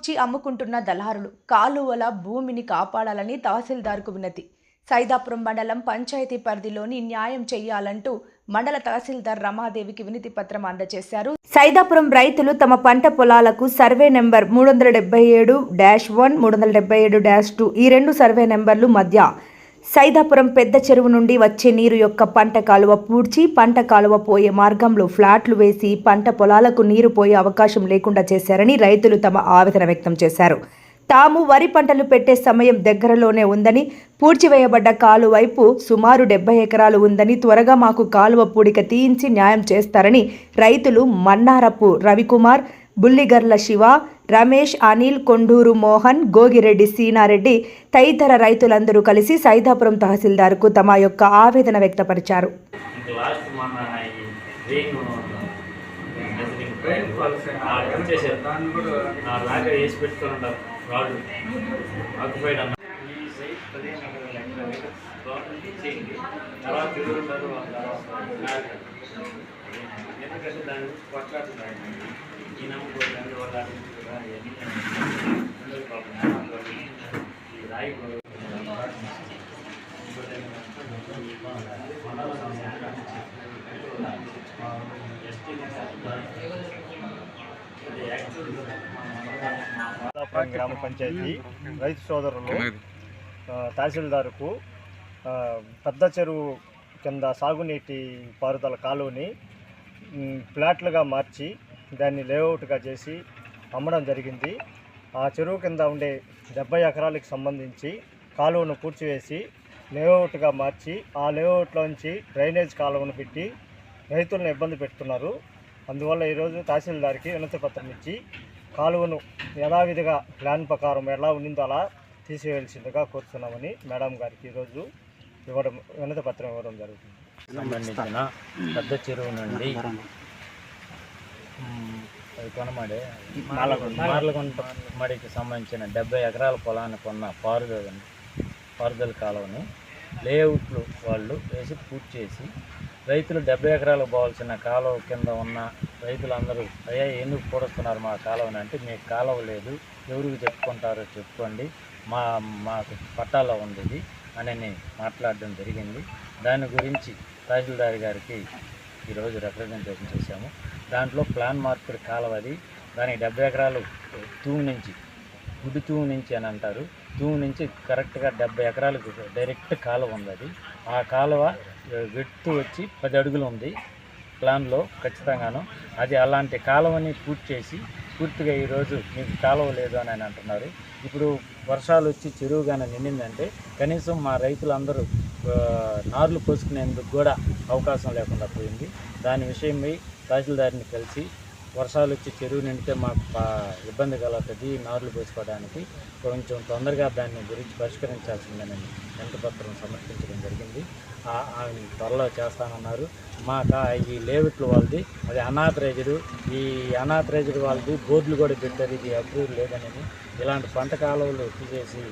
పూడ్చి అమ్ముకుంటున్న దళారులు కాలువల భూమిని కాపాడాలని తహసీల్దార్కు వినతి. సైదాపురం మండలం పంచాయతీ పరిధిలోని న్యాయం చేయాలంటూ మండల తహసీల్దార్ రమాదేవికి వినతి పత్రం అందజేశారు. సైదాపురం రైతులు తమ పంట పొలాలకు సర్వే నెంబర్ మూడు వందల డెబ్బై ఏడు డాష్ వన్ మూడు వందల డెబ్బై ఏడు డాష్ టూ ఈ రెండు సర్వే నెంబర్లు మధ్య సైదాపురం పెద్ద చెరువు నుండి వచ్చే నీరు యొక్క పంట కాలువ పూడ్చి పంట కాలువ పోయే మార్గంలో ఫ్లాట్లు వేసి పంట పొలాలకు నీరు పోయే అవకాశం లేకుండా చేశారని రైతులు తమ ఆవేదన వ్యక్తం చేశారు. తాము వరి పంటలు పెట్టే సమయం దగ్గరలోనే ఉందని పూడ్చివేయబడ్డ కాలువైపు సుమారు డెబ్బై ఎకరాలు ఉందని త్వరగా మాకు కాలువ పూడిక తీయించి న్యాయం చేస్తారని రైతులు మన్నారపు రవికుమార్ బుల్లిగర్ల శివ రమేష్ అనిల్ కొండూరు మోహన్ గోగిరెడ్డి సీనారెడ్డి తదితర రైతులందరూ కలిసి సైదాపురం తహసీల్దార్కు తమ యొక్క ఆవేదన వ్యక్తపరిచారు. తర్వాత తిరుగుతారు ఎందుకంటే దాని గురించి. కొట్లాడుతున్నారు ఈ నమ్మకం దాని వల్ల ఇవన్నీ ఈ రాయి గ్రామ పంచాయతీ రైతు సోదరులు ఆ, తహసీల్దారుకు పెద్ద చెరువు కింద సాగునీటి పారుదల కాలువని ప్లాట్లుగా ఫ్లాట్లుగా మార్చి దాన్ని లేఅవుట్గా చేసి అమ్మడం జరిగింది. ఆ చెరువు కింద ఉండే డెబ్బై ఎకరాలకు సంబంధించి కాలువను పూడ్చివేసి లేఅవుట్గా మార్చి ఆ లేఅవుట్లోంచి డ్రైనేజ్ కాలువను పెట్టి రైతులను ఇబ్బంది పెడుతున్నారు. అందువల్ల ఈరోజు తహసీల్దార్కి వినతి పత్రం ఇచ్చి కాలువను యథావిధిగా ప్లాన్ ప్రకారం ఎలా ఉండిందో అలా తీసివేయాల్సిందిగా కోరుతున్నామని మేడం గారికి ఈరోజు ఇవ్వడం వినతి పత్రం ఇవ్వడం జరుగుతుంది. సంబంధించిన పెద్ద చెరువు నుండి కొనమడే మార్లగుంట మడికి సంబంధించిన డెబ్బై ఎకరాల పొలానికి ఉన్న పారుదల పారుదల కాలువని లేఅవుట్లు వాళ్ళు వేసి పూర్తి చేసి రైతులు డెబ్బై ఎకరాలకు పోవాల్సిన కాలువ కింద ఉన్న రైతులందరూ అయ్యా ఎందుకు పూడుస్తున్నారు మా కాలువని? అంటే మీకు కాలువ లేదు ఎవరికి చెప్పుకుంటారో చెప్పుకోండి. మా మాకు పట్టాలో ఉంది అని మాట్లాడడం జరిగింది. దాని గురించి తహసీల్దార్ గారికి ఈరోజు రిప్రజెంటేషన్ చేశాము. దాంట్లో ప్లాన్ మార్పిడి కాలువ అది. దానికి డెబ్బై ఎకరాలు తూము నుంచి గుడ్డు తూము నుంచి అని అంటారు. తూము నుంచి కరెక్ట్గా డెబ్బై ఎకరాలకు డైరెక్ట్ కాలువ ఉంది అది. ఆ కాలువ వెట్టు వచ్చి పది అడుగులు ఉంది. ప్లాన్లో ఖచ్చితంగాను. అది అలాంటి కాలువని పూర్తి చేసి పూర్తిగా ఈరోజు మీకు కాలువ లేదు అని ఆయన అంటున్నారు. ఇప్పుడు వర్షాలు వచ్చి చెరువుగానే నిండిందంటే కనీసం మా రైతులందరూ నార్లు పోసుకునేందుకు కూడా అవకాశం లేకుండా పోయింది. దాని విషయమై తహసీల్దారిని కలిసి వర్షాలు వచ్చి చెరువు నిండితే మాకు పా- ఇబ్బంది కలుగుతుంది నార్లు పోసుకోవడానికి కొంచెం తొందరగా దాన్ని గురించి పరిష్కరించాల్సిందేనని పత్రం సమర్పించడం జరిగింది. ఆమె ఆయన త్వరలో చేస్తానన్నారు. మాకు ఈ లేవిట్లు వాళ్ళది అది అనాథరేజుడు ఈ అనాథరైజ్డ్ వాళ్ళది బోర్డులు కూడా పెట్టారు. ఇది అప్రూవ్ లేదనేది. ఇలాంటి పంట కాలువలు తీసేసి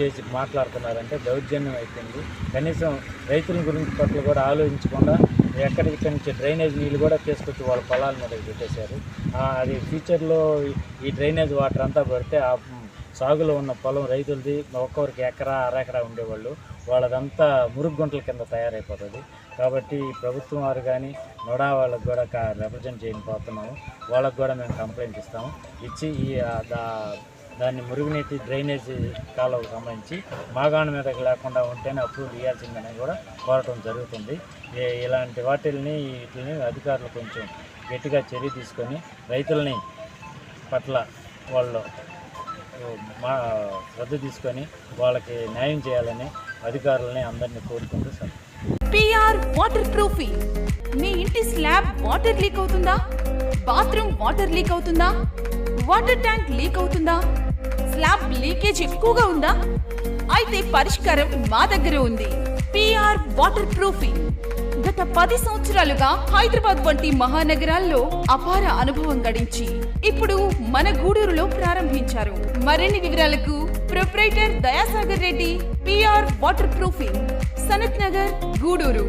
చేసి మాట్లాడుతున్నారంటే దౌర్జన్యం అయిపోయింది. కనీసం రైతుల గురించి పట్ల కూడా ఆలోచించకుండా ఎక్కడికి నుంచి డ్రైనేజ్ నీళ్ళు కూడా తీసుకొచ్చి వాళ్ళ పొలాల మీద పెట్టేశారు. అది ఫ్యూచర్లో ఈ- డ్రైనేజ్ వాటర్ అంతా పడితే ఆ సాగులో ఉన్న పొలం రైతులది ఒక్కొక్కరికి ఎకరా అరెకరా ఉండేవాళ్ళు. వాళ్ళదంతా మురుగు గుంటల కింద తయారైపోతుంది. కాబట్టి ప్రభుత్వం వారు కానీ నొడా వాళ్ళకు కూడా రిప్రజెంట్ చేయకపోతున్నాము వాళ్ళకు కూడా మేము కంప్లైంట్ ఇస్తాము. ఇచ్చి ఈ దా- దాన్ని మురుగునీటి డ్రైనేజ్ కాలువకు సంబంధించి మాగాణ మీదకి లేకుండా ఉంటేనే అప్రూవల్ ఇవ్వాల్సిందని కూడా కోరటం జరుగుతుంది. ఇలాంటి వాటిల్ని వీటిని అధికారులు కొంచెం గట్టిగా చర్య తీసుకొని రైతులని పట్ల వాళ్ళు మా శ్రద్ధ తీసుకొని వాళ్ళకి న్యాయం చేయాలని అధికారులని అందరినీ కోరుకుంటూ సార్. పిఆర్ వాటర్ ప్రూఫింగ్ మీ ఇంటి స్లాబ్ వాటర్ లీక్ అవుతుందా? బాత్రూమ్ వాటర్ లీక్ అవుతుందా? వాటర్ ట్యాంక్ లీక్ అవుతుందా? స్లాబ్ లీకేజ్ ఎక్కువగా ఉందా? అయితే పరిష్కారం మా దగ్గర ఉంది. పిఆర్ వాటర్ ప్రూఫింగ్ గత పది సంవత్సరాలుగా హైదరాబాద్ వంటి మహానగరాల్లో అపార అనుభవం గడించి ఇప్పుడు మన గూడూరులో ప్రారంభించారు. మరిన్ని వివరాలకు proprietor Dayasagar Reddy PR water proofing Sanath Nagar Gudur.